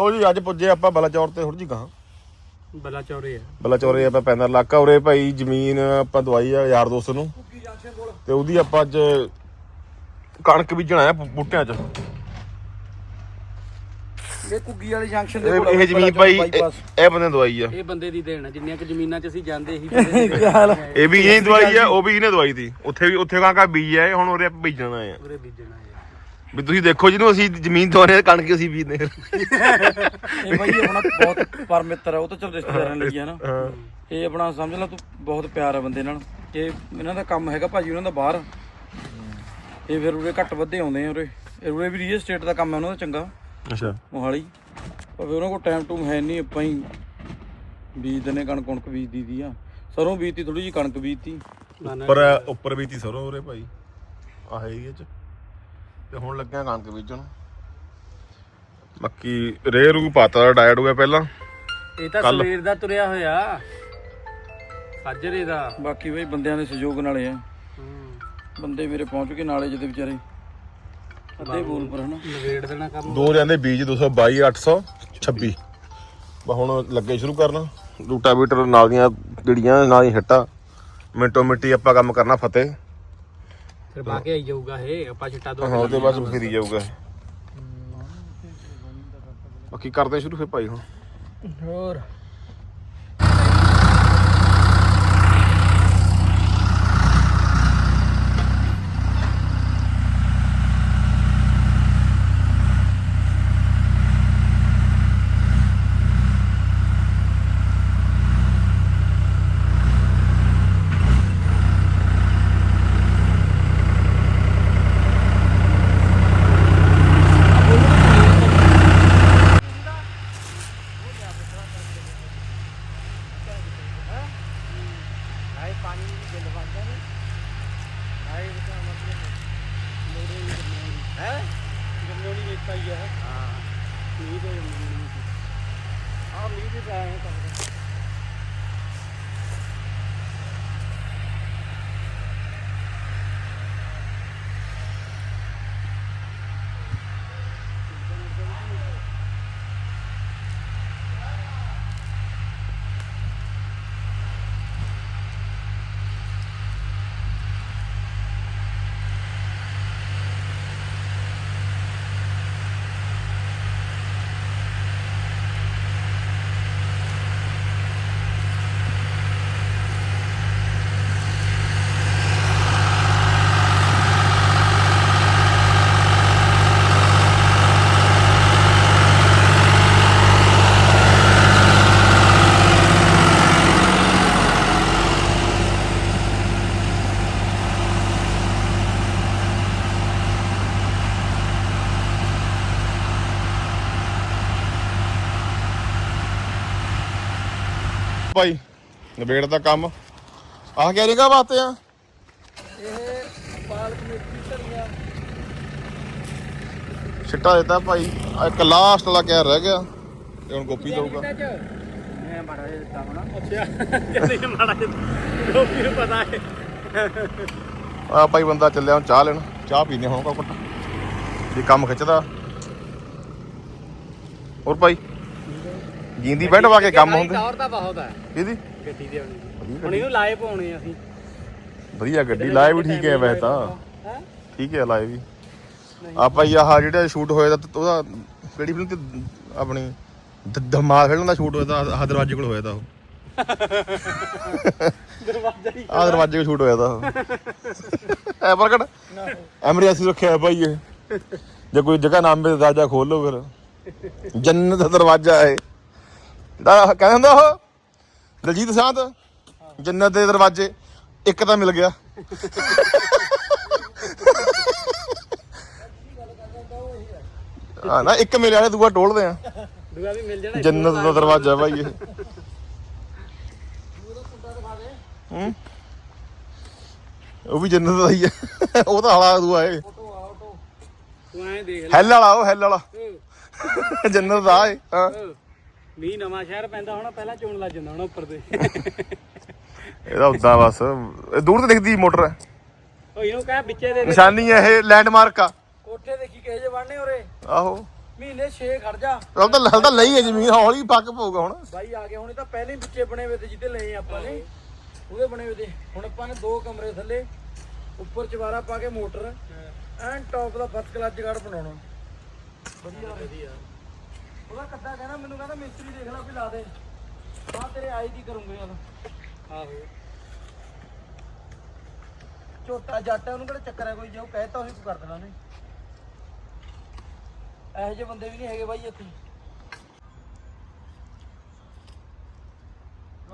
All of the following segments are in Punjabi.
ਉਹ ਜੀ ਅੱਜ ਪੁੱਜੇ ਆਪਾਂ ਬਲਾਚੌਰ ਤੇ ਥੋੜੀ ਜੀ ਗਾਂ ਬਲਾ ਚੌਰੇ ਆ। ਬਲਾਚੌਰੇ ਆਪਾਂ ਪੈਂਦਾ ਇਲਾਕਾ ਉਰੇ ਭਾਈ ਜ਼ਮੀਨ ਆਪਾਂ ਦਵਾਈ ਆ ਯਾਰ ਦੋਸਤ ਨੂੰ। ਤੇ ਉਹਦੀ ਆਪਾਂ ਅੱਜ ਕਣਕ ਬੀਜਣਾ ਆ ਬੂਟਿਆਂ 'ਚ। ਇਹ ਕੁੱਗੀ ਵਾਲੀ ਜੰਕਸ਼ਨ ਇਹ ਇਹ ਜ਼ਮੀਨ ਭਾਈ ਇਹ ਬੰਦੇ ਦਵਾਈ ਆ। ਇਹ ਬੰਦੇ ਦੀ ਦੇਣ ਆ ਜਿੰਨੀਆਂ ਕਿ ਜ਼ਮੀਨਾਂ 'ਚ ਅਸੀਂ ਜਾਂਦੇ ਦੀ ਕੀ ਹਾਲ ਇਹ ਵੀ ਇਹੀ ਦਵਾਈ ਆ ਉਹ ਵੀ ਇਹਨੇ ਦਵਾਈ ਦੀ। ਉੱਥੇ ਵੀ ਉੱਥੇ ਕਣਕਾਂ ਬੀਜ ਆ ਇਹ ਹੁਣ ਉਰੇ ਆਪਾਂ ਬੀਜਣਾ ਆ। ਪੂਰੇ ਬੀਜਣਾ ਹੈ ਵੀ ਤੁਸੀਂ ਦੇਖੋ ਜਿਹਨੂੰ ਅਸੀਂ ਜ਼ਮੀਨ ਦਵਾਨੇ ਕਣਕ ਅਸੀਂ ਬੀਜਦੇ ਆ ਇਹ ਬਾਈ ਇਹ ਆਪਣਾ ਬਹੁਤ ਪਰ ਮਿੱਤਰ ਆ ਉਹ ਤਾਂ ਚਲ ਰਿਸ਼ਤੇਦਾਰਾਂ ਲਈ ਆ ਨਾ। ਹਾਂ। ਇਹ ਆਪਣਾ ਸਮਝ ਲਾ ਤੂੰ ਬਹੁਤ ਪਿਆਰ ਆ ਬੰਦੇ ਨਾਲ। ਇਹ ਇਹਨਾਂ ਦਾ ਕੰਮ ਹੈਗਾ ਭਾਜੀ ਉਹਨਾਂ ਦਾ ਬਾਹਰ। ਇਹ ਫਿਰ ਉਰੇ ਘੱਟ ਵੱਧੇ ਆਉਂਦੇ ਆ ਉਰੇ। ਇਹ ਉਰੇ ਵੀ ਰੀਅਲ ਸਟੇਟ ਦਾ ਕੰਮ ਹੈ ਉਹਨਾਂ ਦਾ ਚੰਗਾ। ਅੱਛਾ। ਮੋਹਾਲੀ। ਪਰ ਫਿਰ ਉਹਨਾਂ ਕੋਲ ਟਾਈਮ ਟੂਮ ਹੈ ਨਹੀਂ ਆਪਾਂ ਹੀ ਬੀਜਦੇ ਨੇ ਕਣਕ ਕਣਕ ਬੀਜਦੀ ਦੀ ਆ। ਸਰੋਂ ਬੀਜਤੀ ਥੋੜੀ ਜੀ ਕਣਕ ਬੀਜਤੀ। ਨਾ ਉੱਪਰ ਉੱਪਰ ਵੀ ਤੀ ਸਰੋਂ ਉਰੇ ਭਾਈ। ਆਹ ਏਰੀਏ 'ਚ। ਤੇ ਹੁਣ ਲੱਗਿਆ ਕਣਕ ਬੀਜਣ। ਬਾਕੀ ਰੇ ਰੂ ਪਾਤਾ ਡਾਇਟ ਹੋ ਗਿਆ ਪਹਿਲਾਂ। ਇਹ ਤਾਂ ਕੱਲ੍ਹ। ਸਵੇਰ ਦਾ ਤੁਰਿਆ ਹੋਇਆ। ਸਾਜਰੇ ਦਾ। ਬਾਕੀ ਬਈ ਬੰਦਿਆਂ ਦੇ ਸਹਿਯੋਗ ਨਾਲੇ ਆ। ਬੰਦੇ ਮੇਰੇ ਪਹੁੰਚ ਕੇ ਨਾਲੇ ਜਿਹਦੇ ਵਿਚਾਰੇ। ਅੱਧੇ ਬੋਲ ਪਰ ਹਨਾ। ਨਵੇੜ ਦੇਣਾ ਕੰਮ। ਦੋ ਜਾਂਦੇ ਬੀਜ 222 826 ਬਾ ਹੁਣ ਲੱਗੇ ਸ਼ੁਰੂ ਕਰਨ। ਰੂਟਾਵੀਟਰ ਨਾਲ ਦੀਆਂ ਜਿਹੜੀਆਂ ਨਾਲ ਹੀ ਹਿੱਟਾ। ਮਿੰਟੋ ਮਿੰਟੀ ਆਪਾਂ ਕੰਮ ਕਰਨਾ ਫਤਿਹ। ਫਿਰ ਪਾ ਕੇ ਆਈ ਜਾਊਗਾ ਇਹ ਆਪਾਂ ਛਿੱਟਾ ਦੋ ਹਾਂ ਉਹਦੇ ਬਾਅਦ ਫਿਰੀ ਜਾਊਗਾ ਇਹ। ਬਾਕੀ ਕਰਦੇ ਸ਼ੁਰੂ ਫੇ ਭਾਈ ਹੁਣ। ਹੋਰ। ਭਾਈ ਨਿਬੇੜ ਦਾ ਕੰਮ। ਆਹ ਕਿਆ ਨਿਕਾ ਬਾਤੇ ਆ? ਇਹ ਪਾਲਕ ਮੇਥੀ ਧਰੀਆਂ ਛਿੱਟਾ ਦਿੱਤਾ ਭਾਈ। ਆਹ ਇੱਕ ਲਾਸਟ ਵਾਲਾ ਕਿਆ ਰਹਿ ਗਿਆ। ਤੇ ਹੁਣ ਗੋਪੀ ਦਊਗਾ। ਮੈਂ ਮਾੜਾ ਜਿਹਾ ਦਿੱਤਾ ਹੋਣਾ। ਅੱਛਾ ਜਲਦੀ ਮਾੜਾ ਜਿਹਾ। ਗੋਪੀ ਨੂੰ ਪਤਾ ਹੈ। ਆ ਭਾਈ ਬੰਦਾ ਚੱਲਿਆ ਹੁਣ ਚਾਹ ਲੈਣ। ਚਾਹ ਪੀਨੇ ਹੁਣ ਕਾ ਘੁੱਟ। ਵੀ ਕੰਮ ਖਿੱਚਦਾ। ਹੋਰ ਭਾਈ? ਜਿੰਦੀ ਬੈਠ ਵਾ ਕੇ ਕੰਮ ਹੁੰਦੇ। ਟੌਰ ਤਾਂ ਬਹੁਤ ਹੈ ਇਹਦੀ ਗੱਡੀ ਦੇ ਹੁਣ। ਇਹਨੂੰ ਲਾਏ ਪਾਉਣੇ ਅਸੀਂ। ਵਧੀਆ ਗੱਡੀ ਲਾਏ ਵੀ ਠੀਕ ਹੈ ਵੈਸੇ ਤਾਂ। ਹੈ? ਠੀਕ ਹੈ ਲਾਏ ਵੀ। ਆ ਭਾਈ ਆਹ ਜਿਹੜਾ ਸ਼ੂਟ ਹੋਇਆ ਤਾਂ ਉਹਦਾ ਕਿਹੜੀ ਫਿਲਮ ਤੇ ਆਪਣੀ ਧਮਾਲ ਫਿਲਮ ਦਾ ਸ਼ੂਟ ਹੋਇਆ ਤਾਂ ਆਹ ਦਰਵਾਜ਼ੇ ਕੋਲ ਹੋਇਆ ਤਾਂ ਉਹ। ਦਰਵਾਜ਼ਾ ਹੀ ਆ ਦਰਵਾਜ਼ੇ ਕੋਲ ਸ਼ੂਟ ਹੋਇਆ ਤਾਂ ਐ ਪ੍ਰਗਟ। ਐਮਰਜੈਂਸੀ ਰੱਖਿਆ ਭਾਈ ਇਹ। ਜੇ ਕੋਈ ਜਗ੍ਹਾ ਨਾਮ ਤੇ ਦਰਵਾਜ਼ਾ ਖੋਲ ਲਓ ਫਿਰ। ਜੰਨਤ ਦਾ ਦਰਵਾਜ਼ਾ ਹੈ। ਦਾ ਕਹਿੰਦਾ ਹੁੰਦਾ ਉਹ? ਦਲਜੀਤ ਸਾਧ ਜੰਨਤ ਦੇ ਦਰਵਾਜ਼ੇ। ਇੱਕ ਤਾਂ ਮਿਲ ਗਿਆ। ਆ ਨਾ ਇੱਕ ਮਿਲਿਆ ਤੇ ਦੂਆ ਟੋਲਦੇ ਆ। ਦੂਆ ਵੀ ਮਿਲ ਜਾਣਾ ਜੰਨਤ ਦਾ ਦਰਵਾਜ਼ਾ ਭਾਈ ਇਹ। ਹੂੰ? ਉਹ ਵੀ ਜੰਨਤ ਦਾ ਹੀ ਹੈ ਉਹ ਤਾਂ ਹਲਾ ਦੂਆ ਏ ਤੂੰ ਐਂ ਦੇਖ ਲੈ। ਹੈਲ ਵਾਲਾ ਉਹ ਹੈਲ ਵਾਲਾ। ਜੰਨਤ ਦਾ ਏ ਹਾਂ। ਮੀਂਹ ਨਵਾਂ ਸ਼ਹਿਰ ਪੈਂਦਾ ਹੋਣਾ ਪਹਿਲਾਂ ਚੋਣ ਲੱਗ ਜਾਂਦਾ ਹੋਣਾ ਉੱਪਰ ਤੇ। ਇਹਦਾ ਉਦਾਂ ਬਸ। ਇਹ ਦੂਰ ਤੇ ਦਿਖਦੀ ਮੋਟਰ। ਹੈ ਉਹ ਇਹਨੂੰ ਕਹਿ ਵਿੱਚੇ ਦੇ ਦੇ। ਨਿਸ਼ਾਨੀ ਹੈ ਇਹ ਲੈਂਡਮਾਰਕ ਆ। ਕੋਠੇ ਦੇਖੀ ਕਿਹੇ ਜੇ ਬਣਨੇ ਉਰੇ? ਆਹੋ। ਮਹੀਨੇ 6 ਖੜ ਜਾ। ਹਲ ਤਾਂ ਹਲ ਤਾਂ ਲਈ ਹੈ ਜ਼ਮੀਨ ਹੌਲੀ ਪੱਕ ਪਊਗਾ ਹੁਣ। ਬਾਈ ਆ ਗਏ ਹੁਣ ਇਹ ਤਾਂ ਪਹਿਲੇ ਹੀ ਵਿੱਚੇ ਬਣੇ ਹੋਏ ਤੇ ਜਿੱਤੇ ਲਏ ਆਪਾਂ ਨੇ। ਉਹਦੇ ਬਣੇ ਹੋਏ ਤੇ। ਹੁਣ ਆਪਾਂ ਨੇ ਦੋ ਕਮਰੇ ਥੱਲੇ ਉੱਪਰ ਚਵਾਰਾ ਪਾ ਕੇ ਮੋਟਰ। ਐਨ ਟੌਪ ਦਾ ਫਸਟ ਕਲਾਸ ਜਗਾੜ ਬਣਾਉਣਾ। ਵਧੀਆ ਵਧੀਆ। ਉਹਦਾ ਕੱਦਾ ਕਹਿੰਦਾ ਮੈਨੂੰ ਕਹਿੰਦਾ ਮਿਸਤਰੀ ਦੇਖ ਲੈ ਵੀ ਲਾ ਦੇ। ਆ ਤੇਰੇ ਆਈ ਦੀ ਕਰੂੰਗੇ ਯਾਰ? ਆਹੋ। ਝੋਟਾ ਜੱਟ ਹੈ ਉਹਨੂੰ ਕਿਹੜਾ ਚੱਕਰ ਹੈ ਕੋਈ ਜੇ ਉਹ ਕਹਿਤਾ ਉਹੀ ਕਰ ਦੇਣਾ ਨੇ ਇਹੋ ਜਿਹੇ ਬੰਦੇ ਵੀ ਨਹੀਂ ਹੈਗੇ ਬਾਈ ਇੱਥੇ।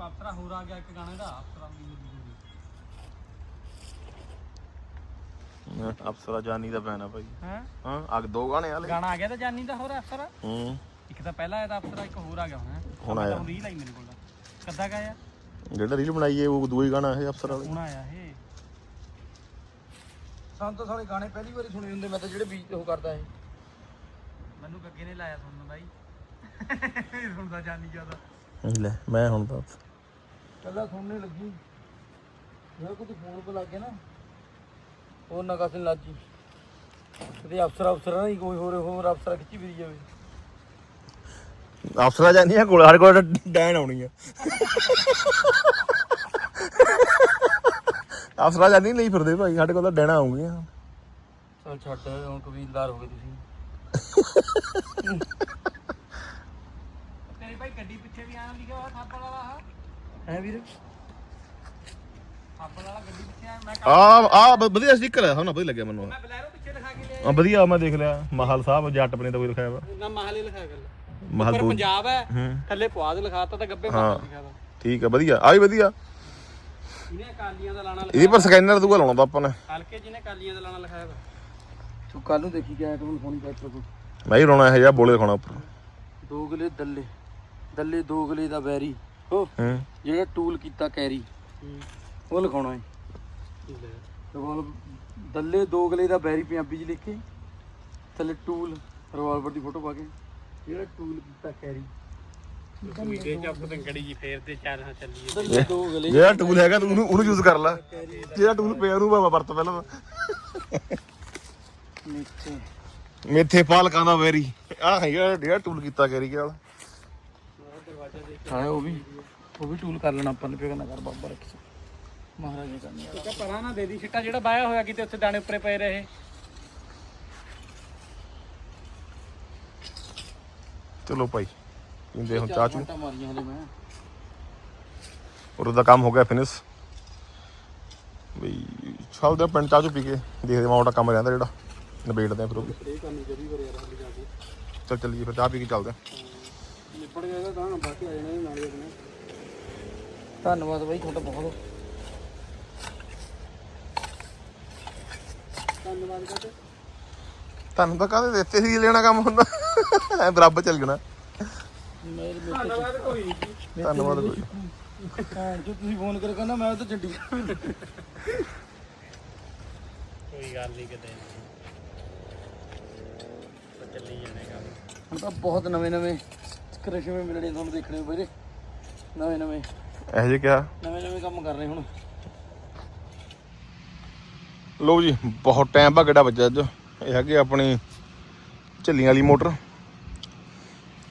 ਅਫਸਰਾ ਹੋਰ ਆ ਗਿਆ ਇੱਕ ਗਾਣੇ ਦਾ ਅਫਸਰਾ ਵੀ ਅਫਸਰਾ ਜਾਨੀ ਦਾ ਪੈਣਾ ਭਾਈ ਹੈ? ਹਾਂ ਅਗ ਦੋ ਗਾਣੇ ਵਾਲੇ ਗਾਣਾ ਆ ਗਿਆ ਤਾਂ ਜਾਨੀ ਦਾ ਹੋਰ ਅਫਸਰਾ? ਹੂੰ। ਇੱਕ ਤਾਂ ਪਹਿਲਾਂ ਆਇਆ ਤਾਂ ਅਫਸਰਾ ਇੱਕ ਹੋਰ ਆ ਗਿਆ ਹੁਣ। ਹੁਣ ਆਇਆ। ਰੀਲ ਆਈ ਮੇਰੇ ਕੋਲ। ਕੱਦਾ ਗਿਆ ਜਿਹੜਾ ਰੀਲ ਬਣਾਈ ਹੈ ਉਹ ਦੂਈ ਗਾਣਾ ਹੈ ਅਫਸਰ ਵਾਲੇ। ਹੁਣ ਆਇਆ ਇਹ। ਸਾਨੂੰ ਤਾਂ ਸਾਰੇ ਗਾਣੇ ਪਹਿਲੀ ਵਾਰੀ ਸੁਣੇ ਹੁੰਦੇ ਮੈਂ ਤਾਂ ਜਿਹੜੇ ਬੀਚ ਉਹ ਕਰਦਾ ਇਹ ਮੈਨੂੰ ਗੱਗੇ ਨੇ ਲਾਇਆ ਸੁਣਨ ਬਾਈ। ਸੁਣਦਾ ਜਾਨੀ ਜ਼ਿਆਦਾ। ਲੈ ਮੈਂ ਹੁਣ ਤਾਂ ਪਹਿਲਾਂ ਸੁਣਨੇ ਲੱਗੀ। ਜੇ ਕੋਈ ਫੋਨ ਕੋ ਲੱਗ ਗਿਆ ਨਾ ਉਹ ਨਾ ਕਸਨ ਲੱਜੀ। ਤੇ ਅਫਸਰ ਅਫਸਰ ਨਹੀਂ ਕੋਈ ਹੋਰ ਹੋਰ ਅਫਸਰ ਖਿੱਚੀ ਫਿਰੀ ਜਾਵੇ। ਅਫਸਰਾ ਜਾਨੀ ਆ ਕੋਲ ਸਾਡੇ ਕੋਲ ਡੈਨ ਆਉਣੀ ਆ ਅਫਸਰਾ ਜਾਨੀ ਲਈ ਫਿਰਦੇ ਭਾਈ ਸਾਡੇ ਕੋਲ ਤਾਂ ਡੈਣਾ ਆਉਂਗੀਆਂ ਚਲ ਛੱਡ ਹੁਣ ਕਬੀਲਦਾਰ ਹੋ ਗਏ ਤੁਸੀਂ। ਤੇਰੀ ਭਾਈ ਗੱਡੀ ਪਿੱਛੇ ਵੀ ਆਇਆ ਲਿਖਿਆ ਹੋਇਆ ਥਾਪੜ ਵਾਲਾ ਆ ਹੈ ਵੀਰ? ਥਾਪੜ ਵਾਲਾ ਗੱਡੀ ਪਿੱਛੇ ਆਇਆ ਮੈਂ ਆ ਆ ਵਧੀਆ ਸਟicker ਹੈ ਹਾਂ ਵਧੀਆ ਲੱਗਿਆ ਮੈਨੂੰ। ਮੈਂ ਬਲੈਰੋ ਪਿੱਛੇ ਲਿਖਾ ਕੇ ਲਿਆ। ਆ ਵਧੀਆ ਮੈਂ ਦੇਖ ਲਿਆ। ਮਹਲ ਸਾਹਿਬ ਜੱਟ ਬਣੇ ਤਾਂ ਕੋਈ ਲਿਖਿਆ ਵਾ। ਨਾ ਮਾਹਲੇ ਲਿਖਾ ਕਰ ਮਹਲ ਪਰ ਦੋ ਪੰਜਾਬ ਹੈ ਥੱਲੇ ਪੁਆਧ ਲਿਖਾਤਾ ਤਾਂ ਗੱਬੇ ਹਾਂ। ਮਾਹਲ ਲਿਖਾਤਾ। ਠੀਕ ਆ ਵਧੀਆ। ਆ ਵੀ ਵਧੀਆ। ਇਹਨੇ ਕਾਲੀਆਂ ਦਾ ਲਾਣਾ ਇਹਦੇ ਪਰ ਸਕੈਨਰ ਦੂਗਾ ਲਾਉਣਾ ਤਾਂ ਆਪਾਂ ਨੇ। ਹਲਕੇ ਜਿਹਨੇ ਕਾਲੀਆਂ ਦਾ ਲਾਣਾ ਲਿਖਾਇਆ ਵਾ ਤੂੰ ਕੱਲ ਨੂੰ ਦੇਖੀ ਗਿਆ ਤੂੰ ਫੋਨ ਕਰ ਤੋ? ਮੈਂ ਹੀ ਲਾਉਣਾ ਇਹ ਜਿਹਾ ਬੋਲੇ ਦਿਖਾਉਣਾ ਉੱਪਰ। ਦੋ ਗਲੇ ਦੱਲੇ। ਦੱਲੇ ਦੋ ਗਲੇ ਦਾ ਬੈਰੀ ਉਹ ਹੂੰ। ਜਿਹੜਾ ਟੂਲ ਕੀਤਾ ਕੈਰੀ। ਉਹ ਲਿਖਾਉਣਾ ਹੈ। ਲੈ। ਰਿਵਾਲਵਰ ਦੱਲੇ ਦੋ ਗਲੇ ਦਾ ਬੈਰੀ ਪੰਜਾਬੀ ਚ ਲਿਖ ਕੇ ਥੱਲੇ ਟੂਲ ਰਿਵਾਲਵਰ ਦੀ ਫੋਟੋ ਪਾ ਕੇ। ਜਿਹੜਾ ਟੂਲ ਕੀਤਾ ਕੈਰੀ ਕੋਈ ਦੇ ਚੱਪ ਤੰਗੜੀ ਜੀ ਫੇਰ ਤੇ ਚੱਲ ਹਾਂ ਚੱਲੀਏ ਦੱਲੇ ਦੋ ਗਲੇ। ਜਿਹੜਾ ਟੂਲ ਹੈਗਾ ਤੂੰ ਉਹਨੂੰ ਉਹਨੂੰ ਯੂਜ਼ ਕਰ ਲੈ। ਜਿਹੜਾ ਟੂਲ ਪਿਆ ਉਹਨੂੰ ਬਾਬਾ ਵਰਤ ਪਹਿਲਾਂ ਨੀਚੇ ਮੇਥੇ। ਪਾਲਕਾਂ ਦਾ ਵੈਰੀ। ਆ ਹੈਗਾ ਜਿਹੜਾ ਟੂਲ ਕੀਤਾ ਕੈਰੀ ਵਾਲਾ। ਹਾਂ ਉਹ ਵੀ ਉਹ ਵੀ ਟੂਲ ਕਰ ਲੈਣਾ ਆਪਾਂ ਨੇ ਪਿਆ ਨਾ ਕਰ ਬਾਬਾ ਰੱਖੀ। ਮਹਾਰਾਜ ਨੇ ਕਰਨੀ ਤਾਂ ਪਰਾਂ ਨਾ ਦੇ ਦੀ ਛਿੱਟਾ ਜਿਹੜਾ ਬਾਇਆ ਹੋਇਆ ਕਿਤੇ ਉੱਥੇ ਦਾਣੇ ਉੱਪਰੇ ਪਏ ਰਹੇ। ਚਲੋ ਭਾਈ ਪੀਂਦੇ ਹੁਣ ਚਾਹ ਚੂ ਘੰਟਾ ਮਾਰੀਆਂ ਹਲੇ ਮੈਂ। ਔਰ ਉਹਦਾ ਕੰਮ ਹੋ ਗਿਆ ਫਿਨਿਸ਼ ਬਈ ਚੱਲਦੇ ਆ ਪਿੰਡ ਚਾਹ ਚੂ ਪੀ ਕੇ ਦੇਖਦੇ ਆ ਕੰਮ ਰਹਿੰਦਾ ਜਿਹੜਾ ਨਿਬੇੜਦੇ ਆ ਫਿਰ ਉਹ ਵੀ। ਇਹ ਕੰਮ ਜਰੀ ਵਰ ਯਾਰ ਹੱਲ ਜਾ ਕੇ। ਚੱਲ ਚੱਲੀਏ ਫਿਰ ਚਾਹ ਪੀ ਕੇ ਚੱਲਦੇ ਆ ਨਿਪੜ ਗਿਆ ਤਾਂ ਬਾਕੀ ਆ ਜਾਣਾ ਨਾਲ ਹੀ ਆਪਣੇ। ਧੰਨਵਾਦ ਬਾਈ ਤੁਹਾਡਾ ਬਹੁਤ। ਧੰਨਵਾਦ ਕਰਦੇ ਤੁਹਾਨੂੰ ਤਾਂ ਕਾਹਦੇ ਦਿੱਤੇ ਸੀ ਲੈਣਾ ਕੰਮ ਹੁੰਦਾ? ਐ ਬਰਾਬਰ ਚੱਲ ਜਾਣਾ ਮੇਰੇ ਧੰਨਵਾਦ ਕੋਈ ਨਹੀਂ। ਧੰਨਵਾਦ ਕੋਈ। ਹਾਂ ਜੋ ਤੁਸੀਂ ਫੋਨ ਕਰ ਕਹਿੰਦਾ ਮੈਂ ਤਾਂ ਚੰਡੀਗੜ੍ਹ ਕੋਈ ਗੱਲ ਨਹੀਂ ਕਿਤੇ। ਤਾਂ ਚੱਲੀ ਜਾਣੇ ਕੰਮ। ਹੁਣ ਤਾਂ ਬਹੁਤ ਨਵੇਂ ਨਵੇਂ ਕ੍ਰਿਸ਼ਮੇ ਮਿਲਣੇ ਤੁਹਾਨੂੰ ਦੇਖਣੇ ਵੀਰੇ। ਨਵੇਂ ਨਵੇਂ। ਇਹੋ ਜਿਹੇ ਕਿਹਾ ਨਵੇਂ ਨਵੇਂ ਕੰਮ ਕਰ ਰਹੇ ਹੁਣ। ਲੋ ਜੀ ਬਹੁਤ ਟਾਈਮ ਬਾਅਦ ਕਿਹੜਾ ਵੱਜਾ ਅੱਜ। ਇਹ ਹੈਗੀ ਆਪਣੀ ਝੱਲੀਆਂ ਵਾਲੀ ਮੋਟਰ।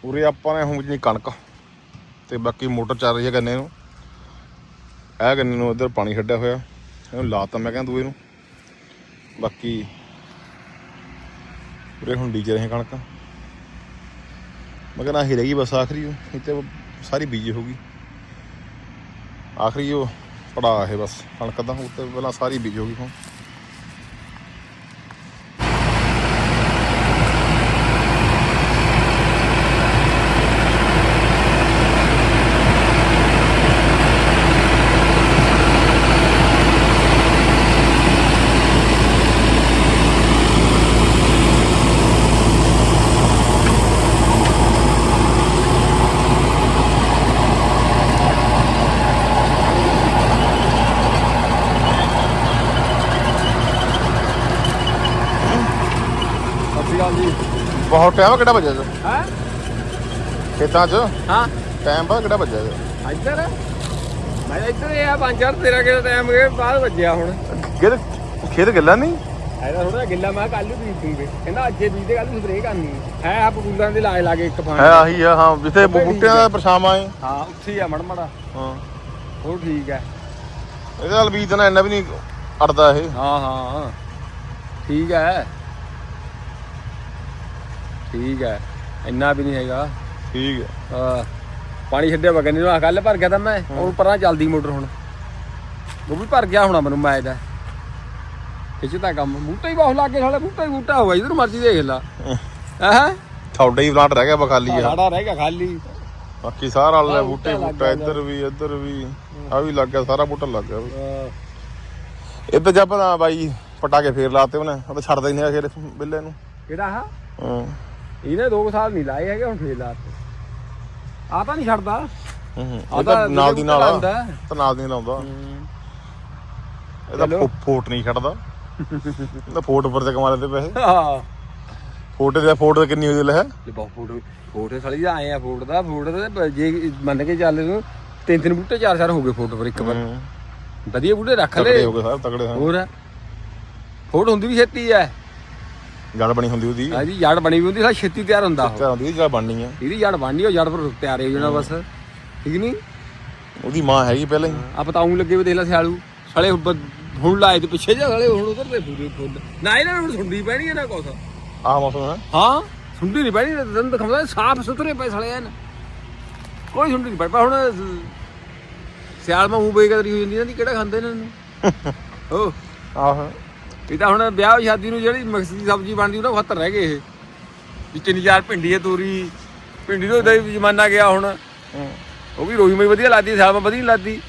ਉਰੇ ਆਪਾਂ ਨੇ ਹੁਣ ਜੀ ਕਣਕ ਤੇ ਬਾਕੀ ਮੋਟਰ ਚੱਲ ਰਹੀ ਹੈ ਗੰਨੇ ਨੂੰ। ਇਹ ਗੰਨੇ ਨੂੰ ਇੱਧਰ ਪਾਣੀ ਛੱਡਿਆ ਹੋਇਆ। ਇਹਨੂੰ ਲਾਤਾ ਮੈਂ ਕਹਿੰਦਾ ਦੂਏ ਨੂੰ। ਬਾਕੀ ਉਰੇ ਹੁਣ ਬੀਜ ਰਹੇ ਕਣਕ। ਮਗਰ ਕਹਿੰਦਾ ਆਹੀ ਰਹਿ ਗਈ ਬਸ ਆਖਰੀ ਉਹ ਇੱਥੇ ਸਾਰੀ ਬੀਜ ਹੋ ਗਈ ਆਖਰੀ ਉਹ ਪੜਾ ਹੈ ਬਸ ਕਣਕ ਦਾ ਉੱਤੇ ਪਹਿਲਾਂ ਸਾਰੀ ਬੀਜ ਹੋ ਗਈ ਹੁਣ। ਸਤਿ ਜੀ। ਬਹੁਤ ਟਾਈਮ ਕਿਹੜਾ ਵੱਜਿਆ ਜੀ ਹਾਂ? ਖੇਤਾਂ 'ਚ? ਹਾਂ। ਟਾਈਮ ਬਾਅਦ ਕਿਹੜਾ ਵੱਜਿਆ ਜੀ ਇੱਧਰ? ਮੈਂ ਇੱਧਰ ਇਹ ਆ 5-4 13 ਕਿਲੋ ਟਾਈਮ ਕੇ ਬਾਅਦ ਵੱਜਿਆ ਹੁਣ। ਖੇਤ ਖੇਤ ਗੱਲਾਂ ਨਹੀਂ ਐਦਾ ਥੋੜਾ ਗਿੱਲਾ ਮੈਂ ਕੱਲ ਨੂੰ ਬੀਜ ਦੂੰਗੇ। ਕਹਿੰਦਾ ਅੱਜੇ ਬੀਜ ਦੇ ਕੱਲ ਨੂੰ ਸਪਰੇਅ ਕਰਨੀ ਹੈ ਆ ਪਪੂਲਰਾਂ ਦੇ ਲਾਏ ਲਾਗੇ ਇੱਕ ਹੈ ਪਾਣੀ ਆਹੀ ਆ ਹਾਂ ਜਿੱਥੇ ਬੂਟਿਆਂ ਦਾ। ਪਰਛਾਵਾਂ ਹੈ ਹਾਂ ਉੱਥੇ ਹੀ ਆ ਮੜਮੜਾ ਹਾਂ। ਉਹ ਠੀਕ ਹੈ ਇਹਦੇ ਨਾਲ ਬੀਜ ਦੇਣਾ ਇੰਨਾ ਵੀ ਨਹੀਂ ਅੜਦਾ ਇਹ। ਹਾਂ ਹਾਂ ਠੀਕ ਹੈ ਠੀਕ ਹੈ ਇੰਨਾ ਵੀ ਨਹੀਂ ਹੈਗਾ। ਠੀਕ ਹੈ। ਹਾਂ ਪਾਣੀ ਛੱਡਿਆ ਵਗਨ ਨੂੰ ਆ ਕੱਲ ਭਰ ਗਿਆ ਤਾਂ ਮੈਂ ਹੁਣ ਪਰਾਂ ਚੱਲਦੀ ਮੋਟਰ ਹੁਣ। ਉਹ ਵੀ ਭਰ ਗਿਆ ਹੋਣਾ ਮੈਨੂੰ ਮੈਂ ਇਹਦਾ ਖਿੱਚਦਾ ਕੰਮ ਬੂਟਾ ਹੀ ਬਹੁਤ ਲੱਗ ਗਿਆ ਸਾਲੇ ਬੂਟਾ ਹੀ ਬੂਟਾ ਹੋਇਆ ਜਿੱਧਰ ਮਰਜ਼ੀ ਦੇਖ ਲਾ। ਆਹ ਤੁਹਾਡਾ ਹੀ ਪਲਾਂਟ ਰਹਿ ਗਿਆ ਬਖਾਲੀ ਆ। ਸਾਡਾ ਰਹਿ ਗਿਆ ਖਾਲੀ। ਬਾਕੀ ਸਾਰਾ ਲੈ ਬੂਟੇ ਬੂਟਾ ਇੱਧਰ ਵੀ ਇੱਧਰ ਵੀ। ਆ ਵੀ ਲੱਗ ਗਿਆ ਸਾਰਾ ਬੂਟਾ ਲੱਗ ਗਿਆ ਹਾਂ। ਇੱਧਰ ਜਦ ਤਾਂ ਬਾਈ ਪਟਾ ਕੇ ਫੇਰ ਲਾਤੇ ਉਹਨੇ ਉਹ ਤਾਂ ਛੱਡਦਾ ਹੀ ਨਹੀਂ ਖੇਰ ਬਿੱਲੇ ਨੂੰ। ਕਿਹੜਾ ਆ ਹਾਂ। ਇਹਨੇ 2 ਸਾਲ ਨਹੀਂ ਲਾਏ ਹੈਗੇ ਹੁਣ ਫੇਰ ਲਾਤੇ ਆ ਤਾਂ ਨਹੀਂ ਛੱਡਦਾ। ਹੂੰ ਇਹ ਤਾਂ ਨਾਲ ਦੀ ਨਾਲ ਆ। ਤਾਂ ਨਾਲ ਦੀ ਨਾਲ ਲਾਉਂਦਾ ਇਹਦਾ ਫੋਟ ਨਹੀਂ ਛੱਡਦਾ। ਇਹਦਾ ਫੋਟ ਉੱਪਰ ਤੇ ਕਮਾ ਲੈਂਦੇ ਪੈਸੇ। ਹਾਂ। ਫੋਟੇ ਦੇ ਫੋਟ ਤੇ ਕਿੰਨੀ ਹੋਈ ਲੈ ਬਹੁਤ ਫੋਟੋ ਫੋਟੋ ਸਾਲੀ ਦਾ ਆਏ ਆ ਫੋਟੋ ਦਾ। ਫੋਟੋ ਤੇ ਜੇ ਮੰਨ ਕੇ ਚੱਲ ਤੂੰ ਤਿੰਨ ਤਿੰਨ ਬੂਟੇ ਚਾਰ ਚਾਰ ਹੋ ਗਏ ਫੋਟੋ ਪਰ ਇੱਕ ਵਾਰ। ਵਧੀਆ ਬੂਟੇ ਰੱਖ ਤਕੜੇ ਲੈ। ਹੋ ਗਏ ਸਾਰੇ ਤਕੜੇ ਹਾਂ ਹੋਰ। ਫੋਟੋ ਹੁੰਦੀ ਵੀ ਛੇਤੀ ਐ ਜੜ ਬਣੀ ਹੁੰਦੀ ਉਹਦੀ। ਹਾਂਜੀ ਜੜ ਬਣੀ ਵੀ ਹੁੰਦੀ ਸਾਲੀ ਛੇਤੀ ਤਿਆਰ ਹੁੰਦਾ। ਉਹ ਘਰਾਂ ਦੀ ਜੜ ਬਣਨੀ ਆ। ਇਹਦੀ ਜੜ ਬਣਨੀ ਉਹ ਜੜ ਪਰ ਤਿਆਰ ਹੋ ਜਾਣਾ ਬਸ। ਠੀਕ ਨਹੀਂ? ਉਹਦੀ ਮਾਂ ਹੈਗੀ ਪਹਿਲਾਂ ਹੀ। ਆ ਪਤਾਉਂ ਲੱਗੇ ਵੀ ਦੇਖ ਲੈ ਸਿਆਲੂ। ਸਾਲੇ ਹੁਣ ਲਾਏ ਤੇ ਪਿੱਛੇ ਜਾ ਸਾਲੇ ਹੁਣ ਉਧਰ ਤੇ ਪੂਰੇ ਫੁੱਲ। ਨਾ ਇਹਨਾਂ ਨੂੰ ਸੁੰਡੀ ਪੈਣੀ ਹੈ ਨਾ ਕੁਛ ਆਹ ਮੌਸਮ ਹੈ। ਹਾਂ ਸੁੰਡੀ ਨਹੀਂ ਪੈਣੀ ਤੈਨੂੰ ਦਿਖਾਉਂਦਾ ਸਾਫ਼ ਸੁਥਰੇ ਪਏ ਸਾਲੇ ਐਨ। ਕੋਈ ਸੁੰਡੀ ਨਹੀਂ ਪਰ ਹੁਣ ਸਿਆਲ ਮਾ ਮੂੰਹ ਬੇਕਦਰੀ ਹੋ ਜਾਂਦੀ ਨਾ ਦੀ ਕਿਹੜਾ ਖਾਂਦੇ ਇਹਨਾਂ? ਨੂੰ ਹੋ ਆਹ। ਇਹ ਤਾਂ ਹੁਣ ਵਿਆਹ ਸ਼ਾਦੀ ਨੂੰ ਜਿਹੜੀ ਮਿਕਸ ਦੀ ਸਬਜ਼ੀ ਬਣਦੀ ਉਹਨਾਂ ਖਤਰ ਰਹਿ ਗਏ ਇਹ। ਵੀ ਤਿੰਨ ਚਾਰ ਭਿੰਡੀ ਹੈ ਤੋਰੀ ਭਿੰਡੀ ਤੋਂ ਦਾ ਜ਼ਮਾਨਾ ਗਿਆ ਹੁਣ। ਉਹ ਵੀ ਰੋਈ ਮਈ ਵਧੀਆ ਲੱਗਦੀ ਸਿਆਲ ਮਾ ਵਧੀਆ ਲੱਗਦੀ।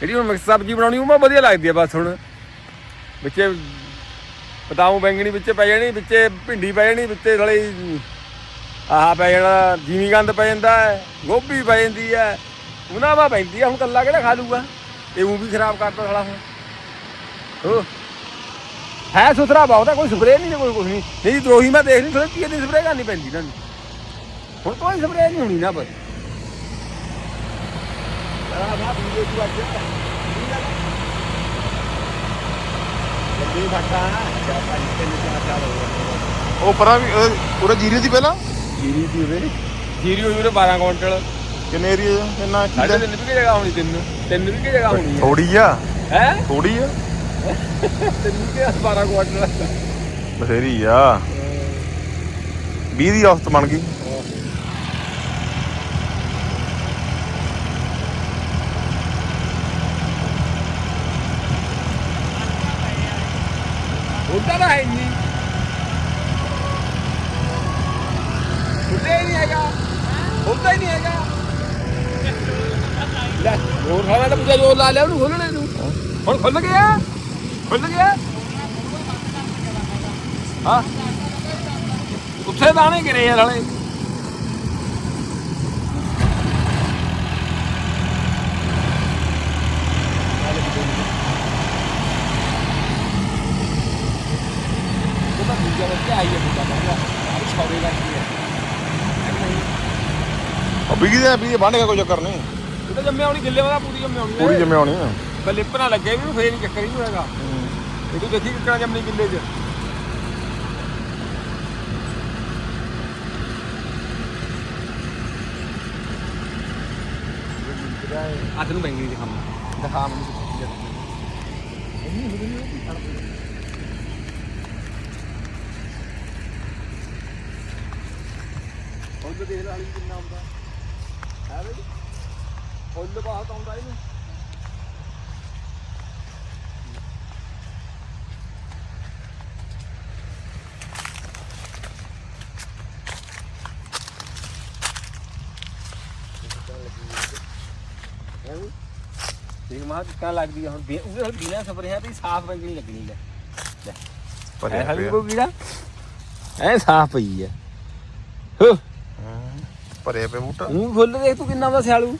ਜਿਹੜੀ ਹੁਣ ਮਿਕਸ ਸਬਜ਼ੀ ਬਣਾਉਣੀ ਉਹ ਮੈਂ ਵਧੀਆ ਲੱਗਦੀ ਆ ਬਸ ਹੁਣ। ਵਿੱਚੇ ਪਤਾਉ ਬੈਂਗਣੀ ਵਿੱਚੇ ਪੈ ਜਾਣੀ ਵਿੱਚੇ ਭਿੰਡੀ ਪੈ ਜਾਣੀ ਵਿੱਚੇ ਥਲੇ ਆਹ ਪੈ ਜਾਣਾ ਜੀਵੀ ਗੰਦ ਪੈ ਜਾਂਦਾ ਹੈ, ਗੋਭੀ ਪੈ ਜਾਂਦੀ ਹੈ। ਉਹਨਾਂ ਵਾ ਪੈਂਦੀ ਆ ਹੁਣ ਕੱਲਾ ਕਿਹੜਾ ਖਾ ਲੂਗਾ? ਇਹ ਉਹ ਵੀ ਖਰਾਬ ਕਰਤਾ ਸਾਲਾ ਹੁਣ। ਹੋ ਹੈ ਸੁਥਰਾ ਬਹੁਤ ਹੈ ਕੋਈ ਸਪਰੇਅ ਨਹੀਂ ਕੋਈ ਕੁਝ ਨਹੀਂ। ਨਹੀਂ ਦਰੋਹੀ ਮੈਂ ਦੇਖ ਨਹੀਂ ਥੋੜੀ ਕੀ ਦੀ ਸਪਰੇਅ ਕਰਨੀ ਪੈਂਦੀ ਨੂੰ। ਹੁਣ ਕੋਈ ਸਪਰੇਅ ਨਹੀਂ ਹੋਣੀ ਨਾ ਬਸ। ਆ ਬਾ ਵੀਡੀਓ ਦੀ ਅੱਜ ਲੱਗੀ ਫੱਟਾ ਚਾਰ ਪੰਜ ਤਿੰਨ ਚਾਰ ਚਾਰ ਉਹ ਪਰਾਂ ਵੀ ਉਹ- ਉਹਦਾ ਜੀਰੀ ਦੀ ਪਹਿਲਾਂ? ਜੀਰੀ ਦੀ ਉਹਦੇ। ਜੀਰੀ ਹੋਈ ਉਹਦੇ 12 ਕੁਇੰਟਲ। ਕਿੰਨੇ ਏਰੀਆ ਕਿੰਨਾ ਸਾਢੇ ਤਿੰਨ ਵੀ ਜਗ੍ਹਾ ਹੋਣੀ ਤਿੰਨ? ਤਿੰਨ ਵੀ ਜਗ੍ਹਾ ਹੋਣੀ ਹੈ? ਥੋੜੀ ਆ। ਹੈ? ਥੋੜੀ ਆ। ਤਿੰਨ ਵੀ 12 ਕੁਇੰਟਲ ਬਥੇਰੀ ਆ। 20 ਦੀ ਔਸਤ ਬਣ ਗਈ। ਉਹਦਾ ਤਾਂ ਹੈ ਨਹੀਂ ਹੀ ਨਹੀਂ ਹੈਗਾ। ਉਹਦਾ ਹੀ ਨਹੀਂ ਹੈਗਾ। ਲੈ ਹੋਰ ਖਾਣਾ ਤਾਂ ਜੋ ਲਾ ਲਿਆ ਉਹਨੂੰ ਖੋਲਣੇ ਨੂੰ। ਹੁਣ ਖੁੱਲ ਗਿਆ। ਖੁੱਲ ਗਿਆ? ਹਾਂ? ਉੱਥੇ ਦਾਣੇ ਗਿਰੇ ਯਾਰ ਹਲੇ ਹੈ ਹੈ ਬਿਗੀ ਦੇ ਬੰਨ ਕੇ ਕੋਈ ਚੱਕਰ ਨਹੀਂ। ਤਾਂ ਹੋਣੀ ਗਿੱਲੇ ਵਾਲਾ ਪੂਰੀ ਪੂਰੀ ਜਮੇ ਆਉਣੀ ਆ। ਲਿਪ ਨਾ ਲੱਗੇ ਵੀ ਫੇਰ ਨਹੀਂ ਚੱਕਰ ਹੀ ਹੋਏਗਾ ਇਹ ਤੂੰ ਦੇਖੀ ਕਿੱਕਣਾ ਜੰਮਣੀ ਗਿੱਲੇ 'ਚ? ਅੱਜ ਨੂੰ ਬੈਂਗਣੀ ਦਿਖਾਵਾਂ ਦਿਖਾ ਮੈਨੂੰ ਕਿੱਥੇ ਜਾਂਦੀ ਫੁੱਲ ਦੇਖ ਵਾਲੀ ਕਿੰਨਾ ਆਉਂਦਾ। ਹੈ ਬਈ ਫੁੱਲ ਬਹੁਤ ਆਉਂਦਾ ਇਹਨੂੰ ਠੀਕ ਮਾ ਕਿੱਕਾਂ ਲੱਗਦੀ ਆ ਹੁਣ ਬੇ- ਉਹਦੇ ਨਾਲ ਬਿਨਾ ਸਪਰੇਹਾਂ ਤੇ ਹੀ ਸਾਫ਼ ਬੈਂਗਣੀ ਲੱਗਣੀ ਲੈ। ਲੈ। ਭਰਿਆ ਐ ਹਲੀ ਪਿਆ। ਕੋ ਕੀੜਾ ਐ ਸਾਫ਼ ਪਈ ਆ। ਹੋ। ਭਰੇ ਪੇ ਬੂਟਾ। ਉਹ ਫੁੱਲ ਦੇਖ ਤੂੰ ਕਿੰਨਾ ਦਾ ਸਿਆਲੂ।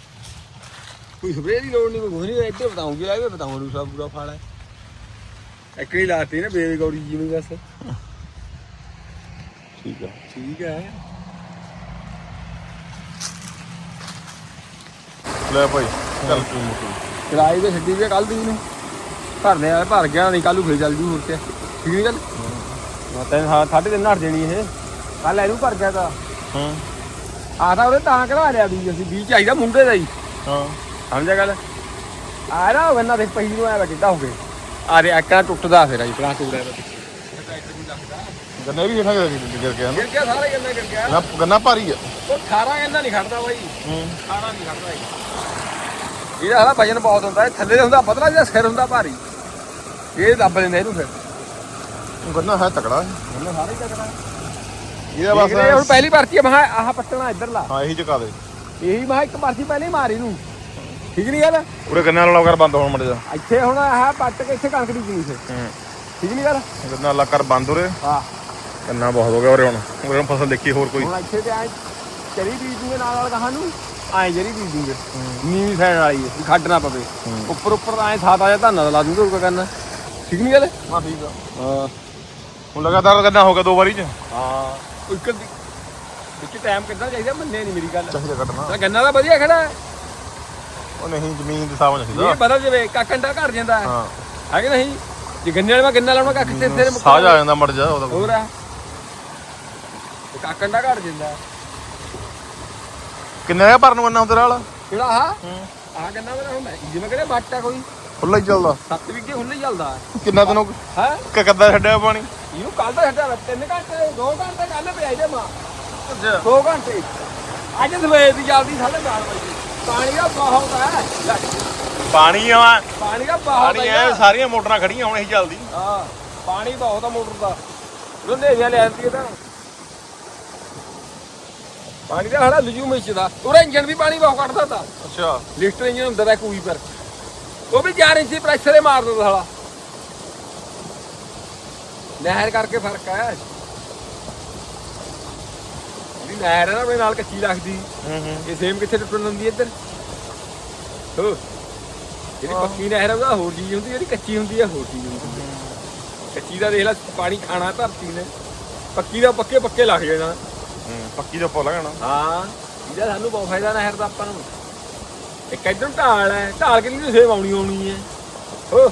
ਕੋਈ ਸਪਰੇਅ ਦੀ ਲੋੜ ਨਹੀਂ ਕੋਈ ਕੁਛ ਨਹੀਂ ਇੱਥੇ ਬਤਾਉਂਗੀ ਲਾਗੇ ਬਤਾਉਂ ਨੂੰ ਸਭ ਪੂਰਾ ਫਾਲ। ਹੈ ਐਕੜੀ ਲਾਤੀ ਨਾ ਬੇਬੀ ਗੌਰੀ ਜੀ ਨੂੰ ਬਸ। ਠੀਕ ਆ। ਠੀਕ ਹੈ ਲੈ ਭਾਈ ਚੱਲ ਤੂੰ ਮੁੱਕ ਕਿਰਾਏ ਤੇ ਛੱਡੀ ਵੀ ਕੱਲ ਦੀ ਨੂੰ ਭਰਨੇ ਆ ਭਰ ਗਿਆ ਨਹੀਂ ਕੱਲ ਨੂੰ ਫੇਰ ਚੱਲ ਜੂ ਹੋਰ ਤੇ ਠੀਕ ਨਹੀਂ ਗੱਲ? ਮੈਂ ਤਿੰਨ ਹਾਂ ਸਾਢੇ ਤਿੰਨ ਹਟ ਜਾਣੀ ਇਹ। ਕੱਲ ਇਹਨੂੰ ਭਰ ਗਿਆ ਤਾਂ। ਹਾਂ। ਆ ਤਾਂ ਉਹਦੇ ਤਾਂ ਕਢਾ ਲਿਆ ਵੀ ਅਸੀਂ ਵੀ ਚਾਹੀਦਾ ਮੁੰਡੇ ਦਾ ਹੀ। ਹਾਂ। ਸਮਝਿਆ ਗੱਲ? ਆ ਉਹ ਕਹਿੰਦਾ ਦੇਖ ਪਹੀ ਨੂੰ ਆਇਆ ਕਿੱਦਾਂ ਹੋ ਗਏ। ਆ ਰੇ ਆਕਾ ਟੁੱਟਦਾ ਫਿਰ ਆਈ ਪਲਾਂ ਟੁੱਟਦਾ ਗੰਨੇ ਵੀ ਹੇਠਾਂ ਗਿਰ ਗਿਰ ਗਿਆ ਨਾ ਗਿਰ ਗਿਆ ਸਾਰਾ ਗੰਨਾ ਗਿਰ ਗਿਆ। ਗੰਨਾ ਭਾਰੀ ਆ। ਉਹ 18 ਗੰਨਾ ਨਹੀਂ ਖੜਦਾ ਬਾਈ। ਹੂੰ। 18 ਨਹੀਂ ਖੜਦਾ ਇਹ। ਇਹਦਾ ਸਾਰਾ ਵਜਨ ਬਹੁਤ ਹੁੰਦਾ ਇਹ ਥੱਲੇ ਹੁੰਦਾ ਪਤਲਾ ਜਿਹੜਾ ਸਿਰ ਹੁੰਦਾ ਭਾਰੀ। ਇਹ ਦੱਬ ਲੈਂਦਾ ਇਹਨੂੰ ਫਿਰ। ਗੰਨਾ ਹੈ ਤਕੜਾ ਗੰਨਾ ਸਾਰਾ ਹੀ ਤੱਕਦਾ ਇਹਦਾ ਬਸ ਇਹ ਹੁਣ ਪਹਿਲੀ ਭਰਤੀ ਹੈ ਮੈਂ ਕਿਹਾ ਆਹ ਪੱਟਣਾ ਇੱਧਰਲਾ। ਹਾਂ ਇਹੀ ਚਕਾ ਦੇ। ਇਹੀ ਮੈਂ ਕਿਹਾ ਇੱਕ ਭਰਤੀ ਪਹਿਲੇ ਹੀ ਮਾਰੀ ਨੂੰ ਠੀਕ ਨਹੀਂ ਗੱਲ? ਉਰੇ ਗੰਨਾ ਵਾਲਾ ਕਰ ਬੰਦ ਹੋਣ ਮੜ ਜਾ ਇੱਥੇ ਹੁਣ ਆਹ ਪੱਟ ਕੇ ਇੱਥੇ ਕਣਕ ਦੀ ਜੀਨੀ ਸੇ। ਹੂੰ। ਠੀਕ ਨਹੀਂ ਗੱਲ? ਗੰਨਾ ਵਾਲਾ ਕਰ ਬੰਦ ਉਰੇ। ਹਾਂ। ਗੰਨਾ ਬਹੁਤ ਹੋ ਗਿਆ ਉਰੇ ਹੁਣ। ਉਰੇ ਹੁਣ ਫਸਲ ਦੇਖੀ ਹੋਰ ਕੋਈ। ਹੁਣ ਇੱਥੇ ਤੇ ਐ ਚਰੀ ਬੀਜ ਦੂੰਗੇ ਨਾਲ ਨਾਲ ਕਹਾਂ ਨੂੰ। ਐ ਜਰੀ ਬੀਜ ਦੂੰਗੇ ਨੀਵੀਂ ਸਾਈਡ ਵਾਲੀ ਹੈ ਵੀ ਖੱਡ ਨਾ ਪਵੇ। ਉੱਪਰ ਉੱਪਰ ਐ ਥਾਂ ਥਾਂ ਜਿਹਾ ਧਾਨਾ ਦਾ ਲਾ ਦੂੰਗੇ ਕਰਨਾ ਠੀਕ ਨਹੀਂ ਗੱਲ? ਹਾਂ ਠੀਕ ਆ। ਹਾਂ। ਹੁਣ ਲਗਾਤਾਰ ਗੰਨਾ ਹੋ ਗਿਆ ਦੋ ਵਾਰੀ ਚ? ਹਾਂ। ਇੱਕ ਦੀ ਵਿੱਚ ਟਾਈਮ ਕਿੱਦਾਂ ਚਾਹੀਦਾ ਮੰਨੇ ਨਹੀਂ ਮੇਰੀ ਗੱਲ। ਚਾਹੀਦਾ ਕੱਟਣਾ ਤਾਂ ਗੰਨਾ ਦਾ ਵਧੀਆ ਖੜਾ ਹੈ। ਉਹ ਨਹੀਂ ਜ਼ਮੀਨ ਦੇ ਨਾਲ ਇਹ ਚਾਹੀਦਾ ਬਦਲ ਜਵੇ ਕਾਕੰਡਾ ਘਰ ਜਾਂਦਾ ਹੈ। ਹਾਂ। ਹੈ ਕਿ ਨਹੀਂ? ਜੇ ਗੰਨੇ ਵਾਲੇ ਮੈਂ ਗੰਨਾ ਲਾਉਣਾ ਕੱਖ ਤੇ ਤੇਰੇ ਸਾਜ ਆ ਜਾਂਦਾ ਮੜ ਜਾ ਉਹਦਾ ਹੋਰ ਆ ਤੇ ਕਾਕੰਡਾ ਘਰ ਜਾਂਦਾ ਹੈ। ਕਿੰਨੇ ਦਾ ਭਰਨ ਗੰਨਾ ਤੇਰੇ ਵਾਲਾ ਕਿਹੜਾ ਆ ਆ ਗੰਨਾ ਮੇਰਾ ਹੁੰਦਾ? ਜਿਵੇਂ ਕਹਿੰਦੇ ਬੱਟ ਆ ਕੋਈ। ਖੁੱਲਾ ਹੀ ਚੱਲਦਾ। 7 ਵਿਗੇ ਖੁੱਲੇ ਚੱਲਦਾ। ਹੈ ਕਿੰਨਾ ਦਿਨੋਂ ਹੈ? ਕਿੱਦਾਂ ਛੱਡਿਆ ਪਾਣੀ? ਇਹਨੂੰ ਕੱਲ ਦਾ ਛੱਡਿਆ ਵਾ, ਤਿੰਨ ਘੰਟੇ ਦੋ ਘੰਟੇ ਕੱਲ ਪਿਆ ਇਹਦੇ ਮਾਂ। ਅੱਛਾ। ਦੋ ਘੰਟੇ। ਅੱਜ ਸਵੇਰ ਦੀ ਜਲਦੀ 4:30 ਵਜੇ। ਪਾਣੀ ਦਾ ਬਹੁਤ ਹੈ ਪਾਣੀ ਆ ਪਾਣੀ ਦਾ ਬਹੁਤ ਪਾਣੀ ਹੈ ਐ ਸਾਰੀਆਂ ਮੋਟਰਾਂ ਖੜੀਆਂ ਹੁਣ ਇਹੀ ਚੱਲਦੀ। ਹਾਂ ਪਾਣੀ ਬਹੁਤ ਆ ਮੋਟਰ ਦਾ। ਰੁੰਦੇ ਜਿਹਾ ਲੈ ਆਂਦੀ ਤਾਂ ਪਾਣੀ ਦਾ ਹੜਾ ਲਜੂ ਮਿਚ ਦਾ। ਉਹਦਾ ਇੰਜਨ ਵੀ ਪਾਣੀ ਬਹੁਤ ਕੱਢਦਾ ਤਾ। ਅੱਛਾ। ਲਿਫਟ ਇੰਜਨ ਹੁੰਦਾ ਤਾਂ ਕੋਈ ਪਰ ਉਹ ਵੀ 4 ਇੰਚੀ ਪ੍ਰੈਸ਼ਰ ਦੇ ਮਾਰ ਦਿੰਦਾ ਸਾਲਾ। ਨਹਿਰ ਕਰਕੇ ਫ਼ਰਕ ਹੈ। ਜਿਹੜੀ ਨਹਿਰ ਹੈ ਨਾ ਆਪਣੇ ਨਾਲ ਕੱਚੀ ਲੱਗਦੀ। ਹੂੰ ਹੂੰ। ਇਹ ਸੇਮ ਕਿੱਥੇ ਟੁੱਟਣ ਦਿੰਦੀ ਇੱਧਰ? ਹੋ। ਜਿਹੜੀ ਪੱਕੀ ਨਹਿਰ ਹੈ ਉਹਦਾ ਹੋਰ ਚੀਜ਼ ਹੁੰਦੀ ਜਿਹੜੀ ਕੱਚੀ ਹੁੰਦੀ ਹੈ ਹੋਰ ਚੀਜ਼ ਹੁੰਦੀ ਹੈ। ਕੱਚੀ ਦਾ ਦੇਖ ਲੈ ਪਾਣੀ ਖਾਣਾ ਧਰਤੀ ਨੇ। ਪੱਕੀ ਦਾ ਪੱਕੇ ਪੱਕੇ ਲੱਗ ਜਾਣਾ। ਹੂੰ, ਪੱਕੀ ਦਾ ਪੁੱਲ ਲੱਗਣਾ ਹਾਂ, ਇਹਦਾ ਸਾਨੂੰ ਬਹੁਤ ਫਾਇਦਾ ਨਹਿਰ ਦਾ ਆਪਾਂ ਨੂੰ। ਇੱਕ ਇੱਧਰ ਢਾਲ ਹੈ, ਢਾਲ ਕਿੰਨੀ ਨੂੰ ਸੇਵ ਆਉਣੀ ਆਉਣੀ ਹੈ। ਹੋ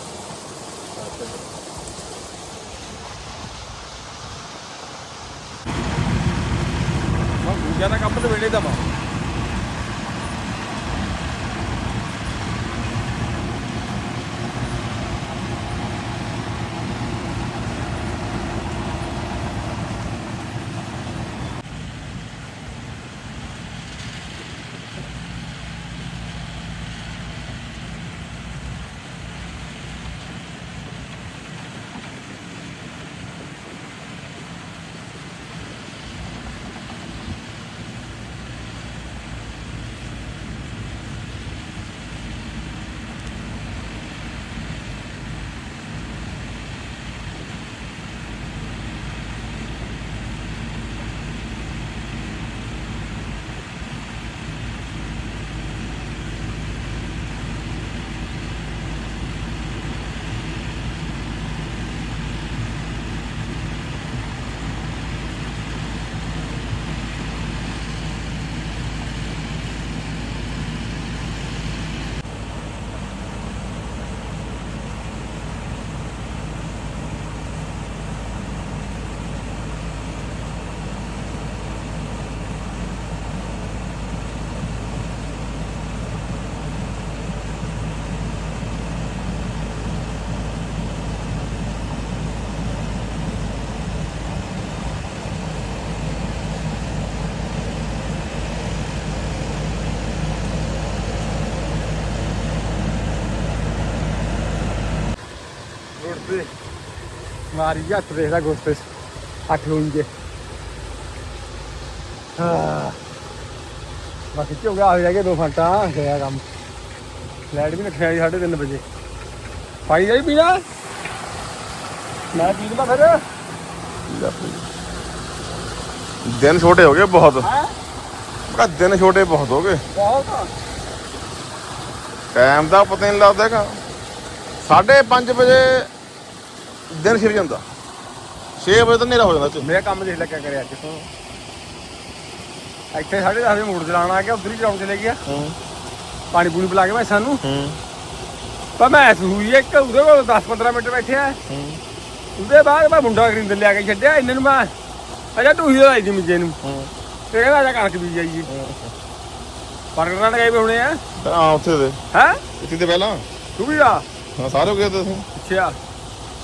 ਮੈਂ ਦੂਜਾ ਦਾ ਕੰਮ ਤੇ ਵੇਲੇ ਦਾ ਵਾ ਰੋਡ ਤੇ ਮਾਰੀ ਜੀ ਹੱਥ ਦੇਖਦਾ ਗੋਸਤੇ ਅੱਠ ਹੋਣਗੇ ਹਾਂ ਬਾਕੀ ਹੋ ਗਿਆ ਆ ਜਾ ਕੇ ਦੋ ਫੰਟਾ ਗਿਆ ਕੰਮ। ਲਾਈਟ ਵੀ ਰੱਖਿਆ ਜੀ 3:30 ਵਜੇ। ਪਾਣੀ ਜਾਈ ਪੀਣਾ? ਮੈਂ ਪੀ ਲਵਾਂ ਫਿਰ। ਦਿਨ ਛੋਟੇ ਹੋ ਗਏ ਬਹੁਤ। ਹੈ? ਕਾ ਦਿਨ ਛੋਟੇ ਬਹੁਤ ਹੋ ਗਏ। ਬਹੁਤ। ਟਾਈਮ ਦਾ ਪਤਾ ਨਹੀਂ ਲੱਗਦਾ ਹੈਗਾ। 5:30 ਵਜੇ ਦਿਨ ਛਿਪ ਜਾਂਦਾ। 6 ਵਜੇ ਤਾਂ ਹਨੇਰਾ ਹੋ ਜਾਂਦਾ ਚ ਮੇਰਾ ਕੰਮ ਦੇਖ ਲੈ ਕਿਆ ਕਰਿਆ ਅੱਜ ਤੋਂ। ਇੱਥੇ ਸਾਡੇ ਦਸ ਵਜੇ ਮੋੜ ਚਲਾਉਣ ਆ ਗਿਆ ਉਧਰ ਹੀ ਚਲਾਉਣ ਚਲੇ ਗਿਆ। ਹੂੰ। ਪਾਣੀ ਪੂਣੀ ਪਿਲਾ ਕੇ ਮੈਂ ਸਾਨੂੰ। ਹੂੰ। ਪਰ ਮੈਂ ਸੂਈ ਇੱਕ ਉਹਦੇ ਕੋਲ 10 15 ਮਿੰਟ ਬੈਠਿਆ ਹੂੰ। ਉਹਦੇ ਬਾਅਦ ਮੈਂ ਮੁੰਡਾ ਖਰੀਦ ਲਿਆ ਕੇ ਛੱਡਿਆ ਇਹਨਾਂ ਨੂੰ ਮੈਂ ਅਜਾ ਤੂੰ ਹੀ ਲਾਈ ਦੀ ਮਿੱਜੇ ਨੂੰ। ਹੂੰ। ਤੇ ਕਹਿੰਦਾ ਅਜਾ ਕਣਕ ਬੀਜ ਜਾਈਏ ਪਰਗਟ ਨਾਲ ਗਏ ਵੇ ਹੁਣੇ ਆ। ਹਾਂ ਉੱਥੇ ਦੇ। ਹੈ? ਇੱਥੇ ਤੇ ਪਹਿਲਾਂ। ਤੂੰ ਵੀ ਆ। ਹਾਂ ਸਾਰੇ ਹੋ ਗਏ ਤੇ ਅਸੀਂ ਅੱਛਾ।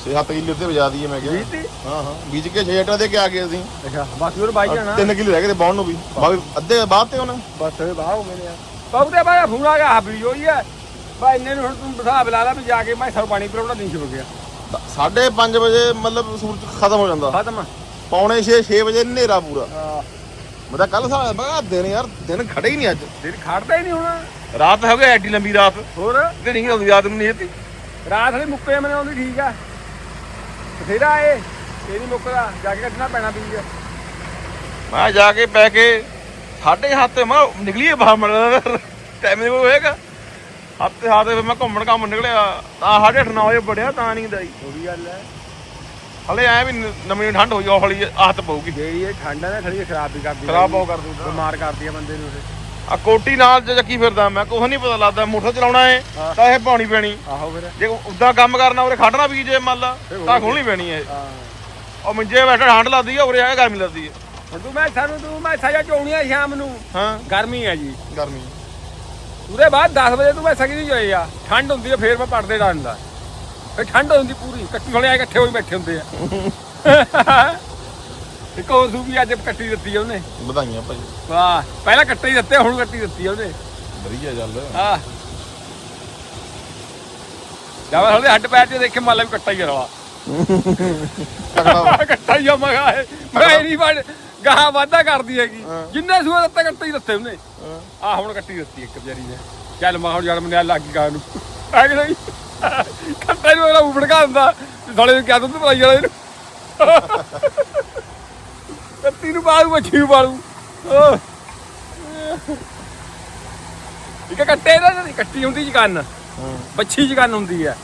6-7 ਕਿੱਲੇ ਉੱਤੇ ਵਜਾ ਦਈਏ ਮੈਂ ਕਿਹਾ। ਹਾਂ ਹਾਂ। ਬੀਜ ਕੇ 6 ਏਟਾ ਦੇ ਕੇ ਆ ਗਏ ਅਸੀਂ। ਅੱਛਾ ਬਾਕੀ ਹੋਰ ਬਾਈ ਜਾਣਾ? 3 ਕਿੱਲੇ ਰਹਿ ਗਏ ਤੇ ਬਾਉਣ ਨੂੰ ਵੀ। ਬਾਕੀ ਅੱਧੇ ਬਾਅਦ ਤੇ ਉਹਨਾਂ ਬਸ ਇਹ ਬਾਹ ਹੋ ਗਏ ਨੇ ਬਹੁਤੇ ਬਾਅਦ ਫੋਨ ਆ ਗਿਆ ਬੀਜ ਹੋਈ ਹੈ ਬਾ ਇੰਨੇ ਨੂੰ ਹੁਣ ਤੂੰ ਹਿਸਾਬ ਲਾ ਲਾ ਵੀ ਜਾ ਕੇ ਮੈਂ ਸਰ ਪਾਣੀ ਪਿਲਾਉਣਾ ਨਹੀਂ ਛੁਪ ਗਿਆ। 5:30 ਵਜੇ ਮਤਲਬ ਸੂਰਜ ਖਤਮ ਹੋ ਜਾਂਦਾ। ਖਤਮ। ਪੌਣੇ 6 6 ਵਜੇ ਹਨੇਰਾ ਪੂਰਾ। ਮੈਂ ਤਾਂ ਕੱਲ ਮੈਂ ਕਿਹਾ ਦਿਨ ਯਾਰ ਦਿਨ ਖੜੇ ਹੀ ਨਹੀਂ ਅੱਜ। ਦਿਨ ਖੜਦਾ ਹੀ ਨਹੀਂ ਹੁਣ। ਰਾਤ ਹੋ ਗਈ ਐਡੀ ਲੰਬੀ ਰਾਤ। ਹੋਰ? ਤੇ ਨਹੀਂ ਆਉਂਦੀ ਰਾਤ ਨੂੰ ਨਹੀਂ ਇੱਥੇ ਰਾਤ ਵਾਲੀ ਮੁੱਕੇ ਮਨੇ ਆਉਂਦੀ ਠੀਕ ਆ। ਬਥੇਰਾ ਏ ਇਹ ਨਹੀਂ ਮੁੱਕਦਾ ਜਾ ਕੇ ਕੱਢਣਾ ਪੈਣਾ ਬੀਜ। ਮੈਂ ਜਾ ਕੇ ਪੈ ਕੇ ਸਾਢੇ ਹੱਥ ਮੈਂ ਨਿਕਲੀਏ ਬਾਹਰ ਮੜ ਟਾਈਮ ਨਹੀਂ ਹੋਏਗਾ। ਹੱਥ ਹੱਥ ਫਿਰ ਮੈਂ ਘੁੰਮਣ ਘਾਮਣ ਨਿਕਲਿਆ ਤਾਂ ਸਾਢੇ ਅੱਠ ਨੌ ਵਜੇ ਬੜਿਆ ਤਾਂ ਨਹੀਂ ਆਈ ਉਹੀ ਗੱਲ ਹੈ। ਹਲੇ ਐ ਵੀ ਨਵੀਂ ਠੰਡ ਹੋਈ ਹੌਲੀ ਆਹਤ ਪਊਗੀ। ਜਿਹੜੀ ਇਹ ਠੰਡ ਆ ਨਾ ਥੜੀ ਖਰਾਬ ਵੀ ਕਰਦੀ ਖਰਾਬ ਬਹੁਤ ਕਰ ਦੂੰਗਾ ਬਿਮਾਰ ਕਰਦੀ ਆ ਬੰਦੇ ਨੂੰ ਇਹ। ਆ ਕੋਟੀ ਨਾਲ ਜੇ ਚੱਕੀ ਫਿਰਦਾ ਮੈਂ ਕੁਛ ਨਹੀਂ ਪਤਾ ਲੱਗਦਾ ਮੋਟਰ ਚਲਾਉਣਾ ਏ ਹਾਂ। ਤਾਂ ਇਹ ਪਾਉਣੀ ਪੈਣੀ। ਆਹੋ ਫਿਰ ਜੇ ਉਦਾਂ ਕੰਮ ਕਰਨਾ ਉਰੇ ਖੜਨਾ ਵੀ ਜੇ ਮੰਨ ਲਾ ਤਾਂ ਖੋਲਣੀ ਪੈਣੀ ਹਾਂ। ਉਹ ਮੰਜੇ ਬੈਠਾ ਠੰਡ ਲੱਗਦੀ ਆ ਉਰੇ ਆ ਗਰਮੀ ਲੱਗਦੀ ਹੈ ਹੁਣ ਤੂੰ ਮੈਂ ਸਾਨੂੰ ਤੂੰ ਮੈਂ ਸਾਜਾ ਚੋਣੀ ਆ ਸ਼ਾਮ ਨੂੰ। ਹਾਂ। ਗਰਮੀ ਆ ਜੀ। ਗਰਮੀ। ਉਹਦੇ ਬਾਅਦ 10 ਵਜੇ ਤੂੰ ਮੈਂ ਸਗੀ ਨਹੀਂ ਹੋਏ ਆ? ਠੰਡ ਹੁੰਦੀ ਆ ਫੇਰ ਮੈਂ ਪੜਦੇ ਡਾਂਦਾ ਫੇਰ ਠੰਡ ਹੁੰਦੀ ਪੂਰੀ ਇਕੱਠੇ ਹੋਣੇ ਆ ਇਕੱਠੇ ਹੋਈ ਬੈਠੇ ਹੁੰਦੇ ਆ। ਇੱਕ ਹੋਰ ਸੂਬੀ ਅੱਜ ਕੱਟੀ ਦਿੱਤੀ ਆ ਉਹਨੇ। ਵਧਾਈਆਂ ਭਾਈ। ਵਾਹ ਪਹਿਲਾਂ ਕੱਟੇ ਹੀ ਦਿੱਤੇ ਹੁਣ ਕੱਟੀ ਦਿੱਤੀ ਆ ਉਹਨੇ। ਵਧੀਆ ਚੱਲ ਆ ਜਾਵਾ ਹਲੇ ਹੱਡ ਪੈਰ ਤੇ ਦੇਖੇ ਮਾਲਾ ਵੀ ਕੱਟਾ ਹੀ ਆ ਤਕੜਾ ਕੱਟਾ। ਹੀ ਆ ਮਗਾ ਮੈਂ ਨਹੀਂ ਬੜ ਗਾਹਾਂ ਵਾਧਾ ਕਰਦੀ ਹੈਗੀ। ਜਿੰਨੇ ਸੂਏ ਦਿੱਤੇ ਕੱਟੇ ਹੀ ਦਿੱਤੇ ਉਹਨੇ। ਆ ਹੁਣ ਕੱਟੀ ਦਿੱਤੀ ਇੱਕ ਵਿਚਾਰੀ ਨੇ। ਚੱਲ ਮੈਂ ਹੁਣ ਜੜ ਮੰਨਿਆ ਲੱਗ ਗਈ ਗਾਂ ਨੂੰ। ਆ ਕਿ ਨਹੀਂ ਕੱਟੇ ਨੂੰ ਅਗਲਾ ਉਪੜਕਾ ਦਿੰਦਾ ਸਾਲੇ ਨੂੰ ਕਿਆ ਦੁੱਧ ਪਲਾਈ ਵਾਲੇ ਨੂੰ ਕੱਤੀ ਨੂੰ ਬਾਲੂ ਮੱਛੀ ਨੂੰ ਬਾਲੂ। ਇੱਕ ਕੱਟੇ ਦਾ ਕੱਟੀ ਹੁੰਦੀ ਜਗਨ ਹੂੰ। ਬੱਛੀ ਜਗਨ ਹੁੰਦੀ ਹੈ।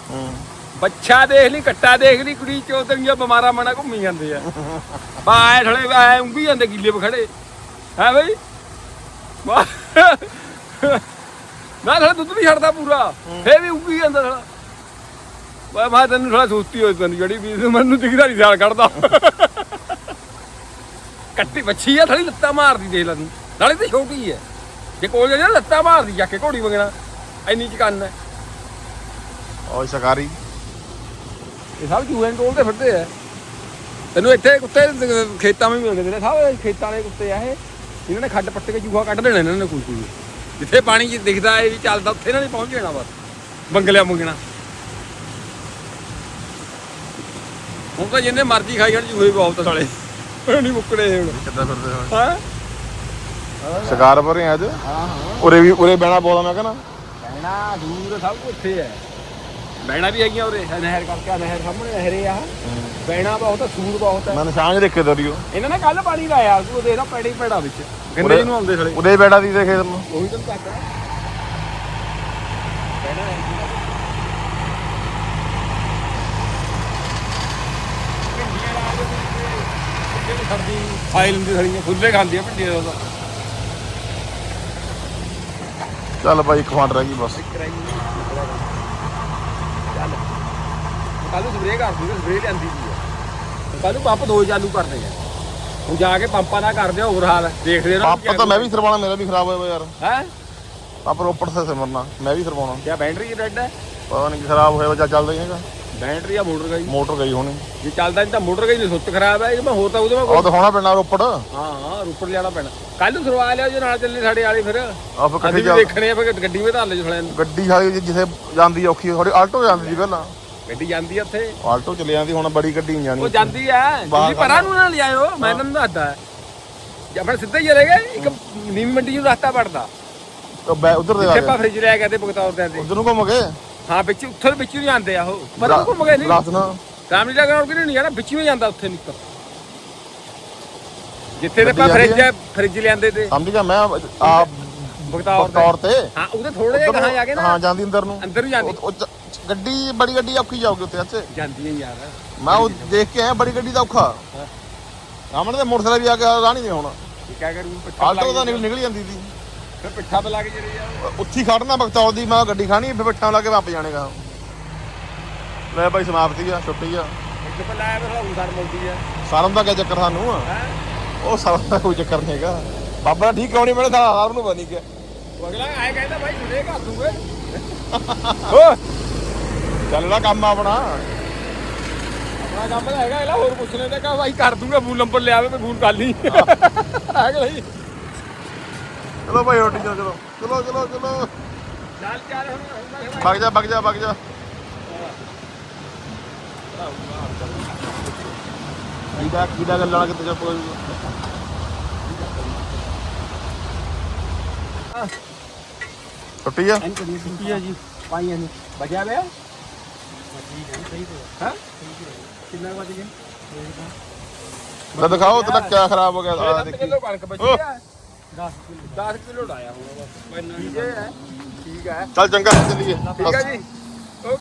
ਬੱਚਾ ਦੇਖ ਲਈ ਕੱਟਾ ਦੇਖ ਲਈ ਕੁੜੀ ਚੌਧਰੀਆਂ ਬਿਮਾਰਾਂ ਮਣਾ ਘੁੰਮੀ ਜਾਂਦੇ ਆ। ਬਾ ਐ ਥਲੇ ਐ ਉਂਗੀ ਜਾਂਦੇ ਗਿੱਲੇ ਬਖੜੇ ਹੈ ਬਈ। ਨਾ ਥਲੇ ਦੁੱਧ ਨਹੀਂ ਛੱਡਦਾ ਪੂਰਾ। ਫੇਰ ਵੀ ਉਂਗੀ ਜਾਂਦਾ ਥਲਾ ਵਾ ਮੈਂ ਤੈਨੂੰ ਥੋੜਾ ਸੁਸਤੀ ਹੋਈ ਤੈਨੂੰ ਜਿਹੜੀ ਵੀ ਮੈਨੂੰ ਦਿਖਦਾ ਨਹੀਂ ਸਾਲ ਕੱਢਦਾ। ਕੱਟੀ ਬੱਚੀ ਆ ਥਲੀ ਲੱਤਾਂ ਮਾਰਦੀ ਦੇਖ ਲੈ ਤੂੰ। ਨਾਲੇ ਤੇ ਛੋਟੀ ਹੈ ਜੇ ਕੋਲ ਜਾ ਲੱਤਾਂ ਮਾਰਦੀ ਜਾ ਕੇ ਘੋੜੀ ਵਗਣਾ। ਇੰਨੀ ਚ ਕੰਨ ਹੈ ਓਏ ਸ਼ਿਕਾਰੀ। ਇਹ ਸਭ ਨੂੰ ਟੋਲਦੇ ਫਿਰਦੇ ਆ। ਤੈਨੂੰ ਇੱਥੇ ਕੁੱਤੇ ਖੇਤਾਂ ਵਿੱਚ ਮਿਲਦੇ ਨੇ ਸਭ ਖੇਤਾਂ ਵਾਲੇ ਕੁੱਤੇ ਆ ਇਹ। ਇਹਨਾਂ ਨੇ ਖੱਡ ਪੱਟ ਕੇ ਚੂਹਾ ਕੱਢ ਦੇਣਾ ਇਹਨਾਂ ਨੇ ਕੋਈ ਕੋਈ। ਜਿੱਥੇ ਪਾਣੀ ਜੀ ਦਿਖਦਾ ਹੈ ਵੀ ਚੱਲਦਾ ਉੱਥੇ ਇਹਨਾਂ ਨੇ ਪਹੁੰਚ ਜਾਣਾ ਬਸ। ਬੰਗਲਿਆ ਮੰਗਣਾ। ਹੁਣ ਤਾਂ ਜਿੰਨੇ ਮਰਜ਼ੀ ਖਾਈ ਜਾਣ ਚੂਹੇ ਬਹੁਤ ਸਾਲੇ ਨਹੀਂ ਮੁੱਕਣੇ ਇਹ ਹੁਣ। ਕਿੱਦਾਂ ਫਿਰਦੇ ਹੋ? ਹਾਂ? ਸ਼ਿਕਾਰ ਪਰ ਅੱਜ ਹਾਂ ਹਾਂ ਉਰੇ ਵੀ ਉਰੇ ਬਹਿਣਾ ਬਹੁਤ ਆ ਮੈਂ ਕਹਿੰਦਾ ਬਹਿਣਾ ਦੂਰ ਸਭ ਕੁਝ ਇੱਥੇ ਹੈ। ਬਹਿਣਾ ਵੀ ਹੈਗੀਆਂ ਉਰੇ ਨਹਿਰ ਕਰਕੇ ਨਹਿਰ ਸਾਹਮਣੇ ਨਹਿਰੇ ਆ। ਬਹਿਣਾ ਬਹੁਤ ਆ ਸੂਰ ਬਹੁਤ ਹੈ ਮੈਂ ਨਿਸ਼ਾਨ ਦੇਖੇ ਦਰਿਓ ਇਹਨਾਂ ਨੇ ਕੱਲ ਪਾਣੀ ਲਾਇਆ ਤੂੰ ਦੇਖਦਾ ਪੈੜੇ ਪੈੜਾ ਵਿੱਚ। ਗੰਦੇ ਨੂੰ ਆਉਂਦੇ ਥਲੇ ਉਰੇ ਬੈਠਾ ਦੀ ਦੇਖੇ ਤੈਨੂੰ ਉਹੀ ਤਾਂ ਕਰਦਾ ਪੈੜਾ ਹੈ। ਸਰਦੀ ਫਾਈਲ ਹੁੰਦੀ ਥੜੀਆਂ ਫੁੱਲੇ ਖਾਂਦੀਆਂ ਭਿੰਡੀਆਂ ਦਾ ਚੱਲ ਭਾਈ ਇੱਕ ਫਾਂਟ ਰਹਿ ਗਈ ਬਸ। ਚੱਲ। ਕੱਲ ਨੂੰ ਸਪਰੇਅ ਕਰ ਦੂੰਗੇ ਸਪਰੇਅ ਲਿਆਂਦੀ ਦੀ ਆ। ਕੱਲ ਨੂੰ ਪੰਪ ਦੋ ਚਾਲੂ ਕਰਦੇ ਆ। ਹੁਣ ਜਾ ਕੇ ਪੰਪਾਂ ਦਾ ਕਰਦੇ ਆ ਹੋਰ ਹਾਲ ਦੇਖਦੇ ਨਾ ਪਾਪਾ ਤਾਂ ਮੈਂ ਵੀ ਸਰਵਾਉਣਾ ਮੇਰਾ ਵੀ ਖਰਾਬ ਹੋਇਆ ਵਾ ਯਾਰ। ਹੈ? ਪਾਪਾ ਰੋਪੜ ਸੇ ਸਿਮਰਨਾ ਮੈਂ ਵੀ ਸਰਵਾਉਣਾ। ਕਿਆ ਬੈਟਰੀ ਰੈੱਡ ਹੈ ਪਤਾ ਨਹੀਂ ਖਰਾਬ ਹੋਇਆ ਵਾ ਜਾਂ ਚੱਲਦਾ ਹੀ ਹੈਗਾ। ਬੈਟਰੀ ਆ ਮੋਟਰ ਗਈ। ਮੋਟਰ ਗਈ ਹੋਣੀ। ਜੇ ਚੱਲਦਾ ਨਹੀਂ ਤਾਂ ਮੋਟਰ ਗਈ ਨਹੀਂ ਸੁੱਚ ਖਰਾਬ ਹੈ ਇਹ ਮੈਂ ਹੋਰ ਤਾਂ ਉਹਦੇ ਮੈਂ ਉਹ ਤਾਂ ਹੋਣਾ ਪੈਣਾ ਰੋਪੜ। ਆ ਹਾਂ ਹਾਂ ਰੁਪੜ ਲਿਆਣਾ ਪੈਣਾ। ਕੱਲ ਨੂੰ ਸਰਵਾ ਲਿਆ ਜੇ ਨਾਲ ਚੱਲੇ ਸਾਡੇ ਵਾਲੇ ਫਿਰ। ਫਿਰ ਅੱਜ ਇਕੱਠੇ ਵੀ ਜਾ ਦੇਖਣੇ ਆ ਫਿਰ ਗੱਡੀ ਵਿੱਚ ਧਰ ਲੈ ਜਖਲਿਆਂ ਨੂੰ। ਗੱਡੀ ਸਾਲੀ ਜਿੱਥੇ ਜਾਂਦੀ ਔਖੀ ਥੋੜੀ ਆਲਟੋ ਜਾਂਦੀ ਸੀ ਪਹਿਲਾਂ। ਗੱਡੀ ਜਾਂਦੀ ਆ ਉੱਥੇ। ਆਲਟੋ ਚਲੇ ਜਾਂਦੀ ਹੁਣ ਬੜੀ ਗੱਡੀ ਨਹੀਂ ਉਹ ਜਾਣੀ ਜਾਂਦੀ ਐ ਬਾਹਰ ਤੁਸੀਂ ਪਰਾਂ ਨੂੰ ਨਾ ਲਿਆਇਓ ਮੈਂ ਤੁਹਾਨੂੰ ਦੱਸਦਾ। ਜਾਂ ਫਿਰ ਸਿੱਧੇ ਹੀ ਚਲੇ ਗਏ ਇੱਕ ਨੀਵੀਂ ਮੰਡੀ ਨੂੰ ਰਸਤਾ ਪੜਦਾ। ਬੈ ਉਧਰ ਦੇ ਆ ਜਿੱਥੇ ਗਏ ਆਪਾਂ ਫ੍ਰਿਜ ਲੈ ਕੇ ਤੇ ਬਗਤੌਰ ਦੇ ਆਂਦੇ ਉਧਰ ਨੂੰ ਘੁੰਮ ਗਏ ਹਾਂ ਵਿੱਚ ਉੱਥੇ ਦੇ ਵਿੱਚ ਨੂੰ ਜਾਂਦੇ ਆ ਉਹ। ਪਤਾ ਘੁੰਮ ਗਏ ਨਹੀਂ ਰਾਤ ਨਾ? ਰਾਮਲੀਲਾ ਗਰਾਊਂਡ ਕਿ ਨਹੀਂ ਜਾਣਾ ਵਿੱਚ ਨੂੰ ਜਾਂਦਾ ਉੱਥੇ ਨਿਕਲ। ਜਿੱਥੇ ਤੇ ਗੱਡੀ ਫ੍ਰਿਜ ਫ੍ਰਿਜ ਲਿਆਂਦੇ ਤੇ। ਸਮਝ ਗਿਆ ਮੈਂ ਆ ਬਗਤੌਰ ਦੇ ਤੌਰ ਤੇ। ਹਾਂ ਉਹਦੇ ਥੋੜੇ ਜਿਹਾ ਗਾਹਾਂ ਜਾ ਕੇ ਨਾ। ਹਾਂ ਜਾਂਦੀ ਅੰਦਰ ਨੂੰ। ਅੰਦਰ ਨੂੰ ਜਾਂਦੀ। ਗੱਡੀ ਬੜੀ ਗੱਡੀ ਔਖੀ ਜਾਊਗੀ ਉੱਥੇ ਅੱਛੇ। ਜਾਂਦੀ ਹੈ ਯਾਰ। ਮੈਂ ਉਹ ਦੇਖ ਕੇ ਆਇਆ ਬੜੀ ਗੱਡੀ ਦਾ ਔਖਾ। ਸਾਹਮਣੇ ਤੇ ਮੋਟਰਸਾਈਕਲ ਵੀ ਆ ਕੇ ਰਾਹ ਨਹੀਂ ਦੇ ਹੁਣ। ਕੀ ਕਹਿ ਕਰੂ ਆਲਟੋ ਤਾਂ ਨਿਕਲ ਜਾਂਦੀ ਸੀ। ਫਿਰ ਪਿੱਠਾ ਤੇ ਲੱਗ ਜਿਹੜੀ ਆ। ਉੱਥੇ ਖੜਨਾ ਬਖਤੌਰ ਦੀ ਮੈਂ ਗੱਡੀ ਖਾਣੀ ਫਿਰ ਬੱਠਾਂ ਲਾ ਕੇ ਵਾਪ ਜਾਣੇਗਾ ਲੈ ਭਾਈ ਸਮਾਪਤੀ ਆ ਛੁੱਟੀ ਆ। ਤੇ ਲਾਇਆ ਫਿਰ ਹੁਣ ਸਰ ਮੁਲਦੀ ਆ। ਸਾਰਮ ਦਾ ਕੀ ਚੱਕਰ ਸਾਨੂੰ ਹੈ? ਉਹ ਸਾਰਮ ਦਾ ਕੋਈ ਚੱਕਰ ਨਹੀਂ ਹੈਗਾ। ਬਾਬਾ ਠੀਕ ਨਹੀਂ ਮੈਨੇ ਸਾਰਾ ਸਾਰ ਨੂੰ ਬਣੀ ਗਿਆ ਉਹ ਅਗਲਾ ਆਏ ਕਹਿੰਦਾ ਭਾਈ ਛੁੱਟੇ ਕਰ ਦੂੰਗੇ। ਓ ਚੱਲਦਾ ਕੰਮ ਆਪਣਾ। ਆਪਣਾ ਕੰਮ ਤਾਂ ਹੈਗਾ ਇਹਲਾ ਹੋਰ ਪੁੱਛ ਲੈਂਦਾ ਕਾ ਭਾਈ ਕਰ ਦੂੰਗਾ ਫੋਨ ਨੰਬਰ ਲਿਆਵੇ ਮੈਂ ਫੋਨ ਕਰ ਲਈ। ਹੈ ਕਿ ਨਹੀਂ ਚਲੋ ਭਾਈ ਰੋਟੀ ਚਲੋ ਚਲੋ ਚਲੋ ਚਲੋ ਚਲੋ ਚੱਲ ਚੱਲ ਹੁਣ ਹੁਣ ਮੈਂ ਵਗ ਜਾ ਵਗ ਜਾ ਵਗ ਜਾ ਕੀਦਾ ਕੀਦਾ ਗੱਲਾਂ ਨਾਲ ਕਿੱਥੇ ਚੁੱਪ ਹੋ ਛੁੱਟੀ ਆ ਛੁੱਟੀ ਆ ਜੀ ਪਾਈਆਂ ਨਹੀਂ ਬਜਿਆ ਵੇ ਹਾਂ ਕਿੰਨਾ ਵਜ ਗਿਆ ਲੈ ਦਿਖਾਓ ਤੇਰਾ ਕਿਆ ਖਰਾਬ ਹੋ ਗਿਆ ਆ 10 ਦੇਖੀ ਕਿਲੋ। ਕਣਕ ਬਚੀ ਓ। ਆ 10 ਕਿਲੋ 10 ਕਿਲੋ ਡਾਇਆ ਹੁਣ ਬਸ। ਠੀਕ ਹੈ ਠੀਕ ਹੈ। ਚੱਲ ਚੰਗਾ। ਚੱਲੀਏ ਠੀਕ ਹੈ ਜੀ।